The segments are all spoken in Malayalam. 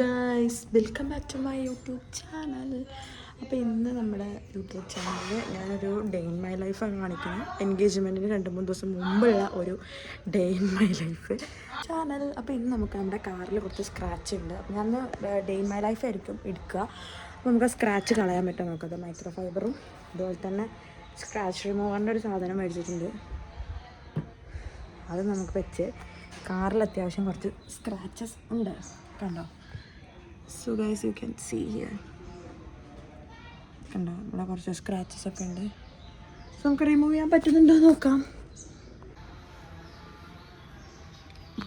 Guys welcome back to my YouTube channel അപ്പോൾ ഇന്ന് നമ്മുടെ യൂട്യൂബ് ചാനലിൽ ഞാനൊരു ഡേ ഇൻ മൈ ലൈഫാണ് കാണിക്കുന്നത്. എൻഗേജ്മെന്റിന് രണ്ട് മൂന്ന് ദിവസം മുമ്പുള്ള ഒരു day in my life channel അപ്പോൾ ഇന്ന് നമുക്ക് നമ്മുടെ കാറിൽ കുറച്ച് സ്ക്രാച്ച് ഉണ്ട്. അപ്പോൾ ഞാൻ ഡേ ഇൻ മൈ ലൈഫ് ആയിരിക്കും എടുക്കുക. അപ്പോൾ നമുക്ക് സ്ക്രാച്ച് കളയാൻ പറ്റും നമുക്കത് മൈക്രോ ഫൈബറും അതുപോലെ തന്നെ സ്ക്രാച്ച് റിമൂവറിന്റെ ഒരു സാധനം മേടിച്ചിട്ടുണ്ട്. അത് നമുക്ക് വെച്ച് കാറിൽ അത്യാവശ്യം കുറച്ച് സ്ക്രാച്ചസ് ഉണ്ട്. കണ്ടോ? So guys you can see here കണ്ടോ? ഇവിടെ കുറച്ച് സ്ക്രാച്ചസ് ഒക്കെ ഉണ്ട്. സോ നമുക്ക് റിമൂവ് ചെയ്യാൻ പറ്റുന്നുണ്ടോ നോക്കാം.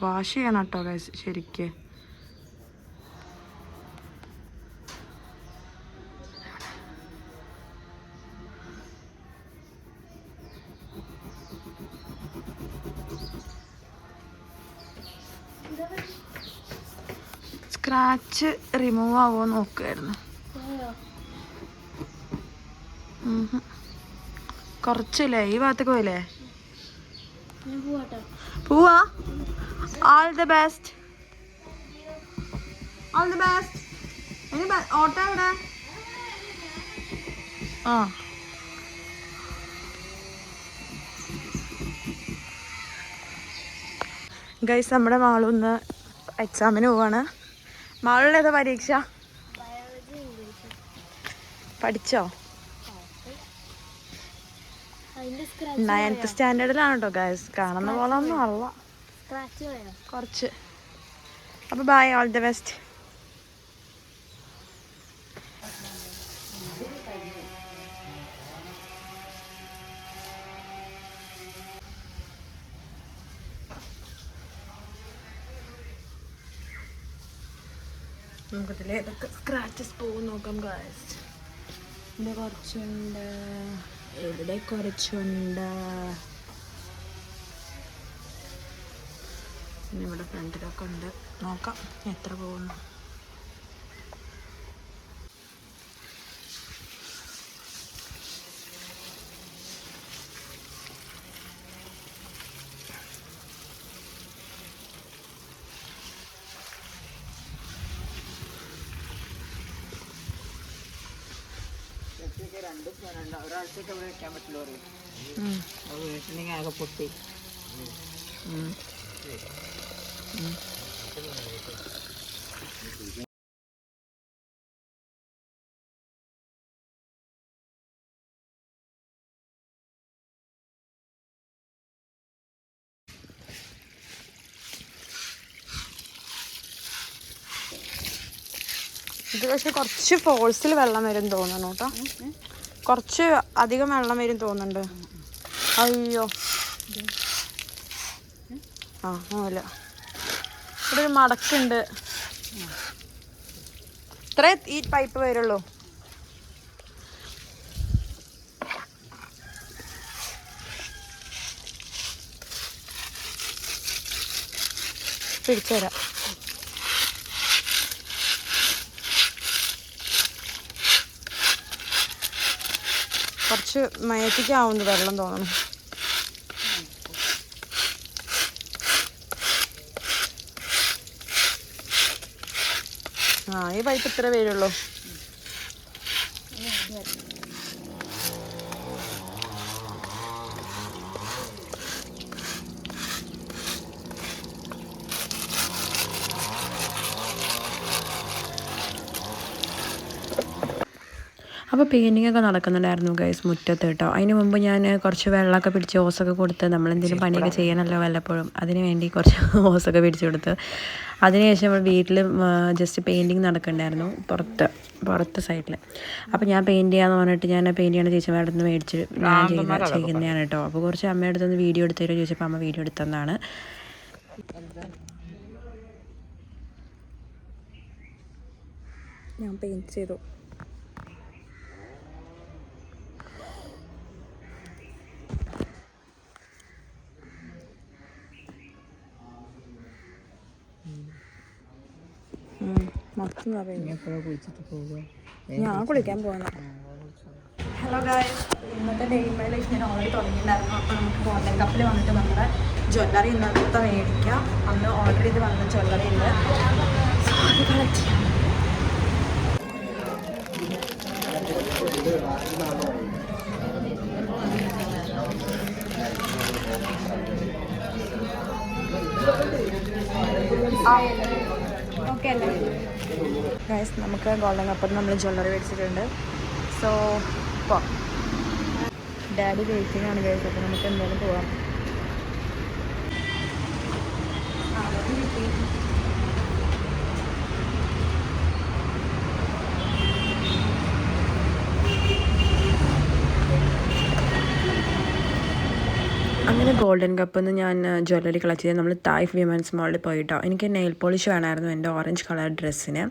വാഷ് ചെയ്യണം കേട്ടോ ഗൈസ് ശരിക്ക്. സ്ക്രാച്ച് റിമൂവ് ആവുമോ നോക്കുമായിരുന്നു കുറച്ചില്ലേ ഈ ഭാഗത്തേക്ക് പോയില്ലേ? പോവാ. All the best all the best ഇനി ഓട്ടോ എവിടെ? ആ. ഗൈസ് നമ്മുടെ മാളൊന്ന് എക്സാമിന് പോവാണ്. ഏതാ പരീക്ഷ? പഠിച്ചോ? നയൻത്ത് സ്റ്റാൻഡേർഡിലാണ് കേട്ടോ ഗൈസ് കാണുന്ന പോലെ ഒന്നും അല്ല. കുറച്ച്. അപ്പൊ ബൈ ഓൾ ദി ബെസ്റ്റ് നമുക്കതിൽ ഏതൊക്കെ സ്ക്രാച്ചസ് പോകും നോക്കാം ഗൈസ് ഇവിടെ കുറച്ചുണ്ട്. ഇവിടെ കുറച്ചുണ്ട്. പിന്നെ ഇവിടെ ഫ്രണ്ടിലൊക്കെ ഉണ്ട്. നോക്കാം എത്ര പോകുന്നു. ഉം. ആകെ പൊട്ടി. ഇത് പക്ഷെ കുറച്ച് ഫോഴ്സിൽ വെള്ളം വരും കേട്ടോ കുറച്ച് അധികം വെള്ളം വരും തോന്നുന്നുണ്ട്. അയ്യോ. ആ ഇവിടെ ഒരു മടക്കുണ്ട്. ഇത്രേ ഈ പൈപ്പ് വരുള്ളൂ. പിടിച്ചുതരാം. കുറച്ച് മയത്തിക്കാവുന്നു വെള്ളം തോന്നണം. ആ ഈ പൈപ്പ് ഇത്ര വരുള്ളൂ. അപ്പോൾ പെയിന്റിംഗ് ഒക്കെ നടക്കുന്നുണ്ടായിരുന്നു ഗൈസ് മുറ്റത്ത് കേട്ടോ അതിന് മുമ്പ് ഞാൻ കുറച്ച് വെള്ളമൊക്കെ പിടിച്ച് ഓസൊക്കെ കൊടുത്ത് നമ്മളെന്തെങ്കിലും പണിയൊക്കെ ചെയ്യാനല്ലോ വല്ലപ്പോഴും. അതിന് വേണ്ടി കുറച്ച് ഓസൊക്കെ പിടിച്ച് കൊടുത്ത്. അതിനുശേഷം നമ്മൾ വീട്ടിൽ ജസ്റ്റ് പെയിന്റിങ് നടക്കുന്നുണ്ടായിരുന്നു പുറത്ത് പുറത്ത് സൈഡിൽ അപ്പോൾ ഞാൻ പെയിന്റ് ചെയ്യാന്ന് പറഞ്ഞിട്ട് ഞാൻ പെയിന്റ് ചെയ്യണ ചേച്ചിമാരുടെ അടുത്ത് മേടിച്ച് ഞാൻ ചെയ്യുന്ന ചെയ്യുന്നതാണ് കേട്ടോ. അപ്പോൾ കുറച്ച് അമ്മയുടെ അടുത്ത് വീഡിയോ എടുത്തു തരുമോ ചോദിച്ചപ്പോൾ അമ്മ വീഡിയോ എടുത്തതാണ് ഞാൻ പെയിന്റ് ചെയ്തു. മൊത്തം നിറയുന്നു എപ്പോഴാണ് കുളിച്ചിട്ട് പോവുക? ഞാൻ കുളിക്കാൻ പോകുന്നു ഹലോ ഗായ് ഇന്നത്തെ ഡേ മൈ ലൈഫ് ഞാൻ ഓൾറെഡി തുടങ്ങിയിട്ടുണ്ടായിരുന്നു. അപ്പോൾ നമുക്ക് ഗോൾഡൻ കപ്പിൽ വന്നിട്ട് നമ്മുടെ ജ്വല്ലറി ഇന്നത്തെ മേടിക്കാം. അന്ന് ഓർഡർ ചെയ്ത് വന്ന ജ്വല്ലറി ഉണ്ട് ചെയ്യാം നമുക്ക് ഗോൾഡൻ കപ്പിൽ നമ്മൾ ജ്വല്ലറി മേടിച്ചിട്ടുണ്ട്. സോ ഡാഡി വെയിറ്റിംഗ് ആണ് ഗൈസ് നമുക്ക് എന്തായാലും പോവാം അങ്ങനെ ഗോൾഡൻ കപ്പിൽ നിന്ന് ഞാൻ ജ്വല്ലറി കളക്ട് ചെയ്ത് നമ്മൾ തായ് വിമൻസ് മോളിൽ പോയിട്ടോ. എനിക്ക് നെയിൽ പോളിഷ് വേണമായിരുന്നു എന്റെ ഓറഞ്ച് കളർ ഡ്രസ്സിന്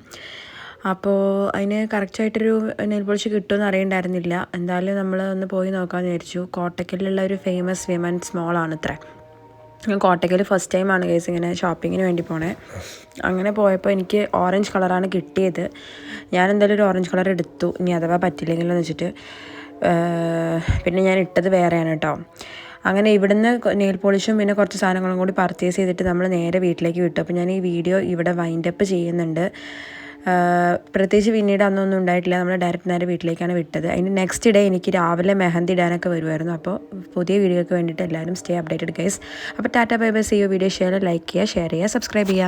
അപ്പോൾ അതിന് കറക്റ്റായിട്ടൊരു നെയിൽ പോളിഷ് കിട്ടുമെന്ന് അറിയണ്ടായിരുന്നില്ല. എന്തായാലും നമ്മൾ ഒന്ന് പോയി നോക്കാമെന്ന് വിചാരിച്ചു. കോട്ടക്കലിലുള്ള ഒരു ഫേമസ് വിമൻസ് മോളാണ് ഇത്ര. ഞാൻ കോട്ടക്കൽ ഫസ്റ്റ് ടൈമാണ് കേസ് ഇങ്ങനെ ഷോപ്പിങ്ങിന് വേണ്ടി പോണേ. അങ്ങനെ പോയപ്പോൾ എനിക്ക് ഓറഞ്ച് കളറാണ് കിട്ടിയത്. ഞാൻ എന്തായാലും ഒരു ഓറഞ്ച് കളർ എടുത്തു. ഇനി അഥവാ പറ്റില്ലെങ്കിലെന്ന് വെച്ചിട്ട് പിന്നെ ഞാൻ ഇട്ടത് വേറെയാണ് കേട്ടോ അങ്ങനെ ഇവിടുന്ന് നെയിൽ പോളിഷും പിന്നെ കുറച്ച് സാധനങ്ങളും കൂടി പർച്ചേസ് ചെയ്തിട്ട് നമ്മൾ നേരെ വീട്ടിലേക്ക് വിട്ടു. അപ്പോൾ ഞാൻ ഈ വീഡിയോ ഇവിടെ വൈൻഡപ്പ് ചെയ്യുന്നുണ്ട്. പ്രത്യേകിച്ച് പിന്നീട് അന്നൊന്നും ഉണ്ടായിട്ടില്ല. നമ്മൾ ഡയറക്റ്റ് നേരെ വീട്ടിലേക്കാണ് വിട്ടത്. അതിന് നെക്സ്റ്റ് ഡേ എനിക്ക് രാവിലെ മെഹന്തി ഇടാനൊക്കെ വരുമായിരുന്നു അപ്പോൾ പുതിയ വീഡിയോയ്ക്ക് വേണ്ടിയിട്ട് എല്ലാവരും സ്റ്റേ അപ്ഡേറ്റഡ് ഗൈസ് അപ്പോൾ tata bye bye video share like ചെയ്യുക ഷെയർ ചെയ്യുക സബ്സ്ക്രൈബ് ചെയ്യുക.